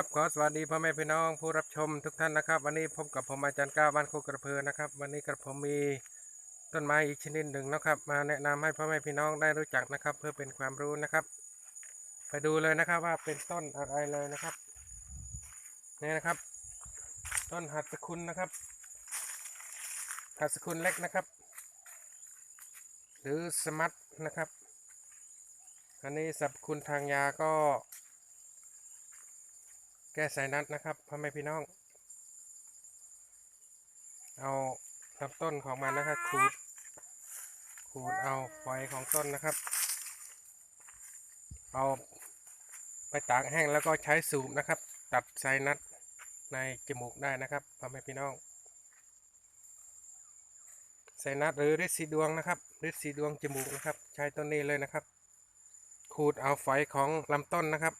ครับขอสวัสดีพ่อแม่พี่น้องผู้รับชมทุกท่านนะครับ วันนี้พบกับผมอาจารย์ก้าวบ้านโคกระเพอนะครับ วันนี้กระผมมีต้นไม้อีกชนิดหนึ่งนะครับ มาแนะนำให้พ่อแม่พี่น้องได้รู้จักนะครับ เพื่อเป็นความรู้นะครับ ไปดูเลยนะครับว่าเป็นต้นอะไรเลยนะครับนี่นะครับ ต้นหัดสกุลนะครับหัดสกุลเล็กนะครับ หรือสมัตนะครับ อันนี้สรรพคุณทางยาก็ ก้ไขนัดนะครับพ่อแม่พี่น้อง เอาลำต้นของมันนะครับขูดขูดเอาไฟของต้นนะครับ เอาไปตากแห้งแล้วก็ใช้สูบนะครับ ตัดไซนัดในจมูกได้นะครับพ่อแม่พี่น้องไซนัดหรือฤทธิ์สีดวงนะครับฤทธิ์สีดวงจมูกนะครับ ใช้ต้นนี้เลยนะครับ ขูดเอาไฟของลำต้นนะครับ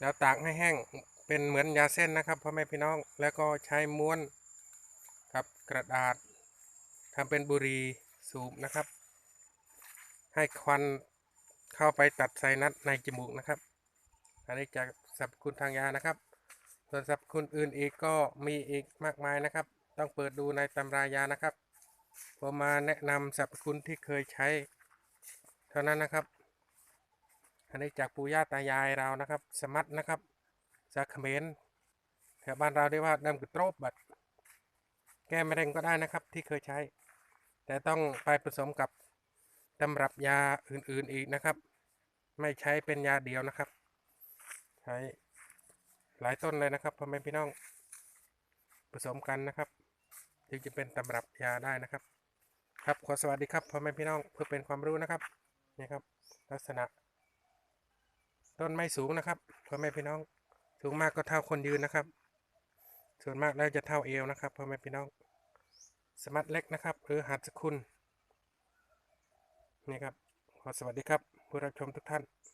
แล้วตากให้แห้งเป็นเหมือนยาเส้นนะครับพ่อแม่พี่น้องแล้วก็ใช้ม้วนกับกระดาษทำเป็นบุหรี่สูบนะครับ ให้ควันเข้าไปตัดไซนัสในจมูกนะครับ อันนี้จากสรรพคุณทางยานะครับ ส่วนสรรพคุณอื่นอีกก็มีอีกมากมายนะครับ ต้องเปิดดูในตำรายานะครับผมมาแนะนำสรรพคุณที่เคยใช้ เท่านั้นนะครับ อันนี้จากปู่ย่าตายายเรานะครับ สมัตนะครับจากเขมรแถวบ้านเราเรียกว่าดำกระโตรบบัดแก้มะเร็งก็ได้นะครับที่เคยใช้ แต่ต้องไปผสมกับตำรับยาอื่นๆอีกนะครับ ไม่ใช้เป็นยาเดียวนะครับ ใช้หลายต้นเลยนะครับพ่อแม่พี่น้องผสมกันนะครับจึงจะเป็นตำรับยาได้นะครับ ครับขอสวัสดีครับพ่อแม่พี่น้องเพื่อเป็นความรู้นะครับนี่ครับ ลักษณะ ต้นไม้สูงนะครับพ่อแม่พี่น้อง สูงมากก็เท่าคนยืนนะครับ ส่วนมากแล้วจะเท่าเอวนะครับพ่อแม่พี่น้อง สมัดเล็กนะครับ หรือหัดสกุลนี่ครับขอสวัสดีครับผู้รับชมทุกท่าน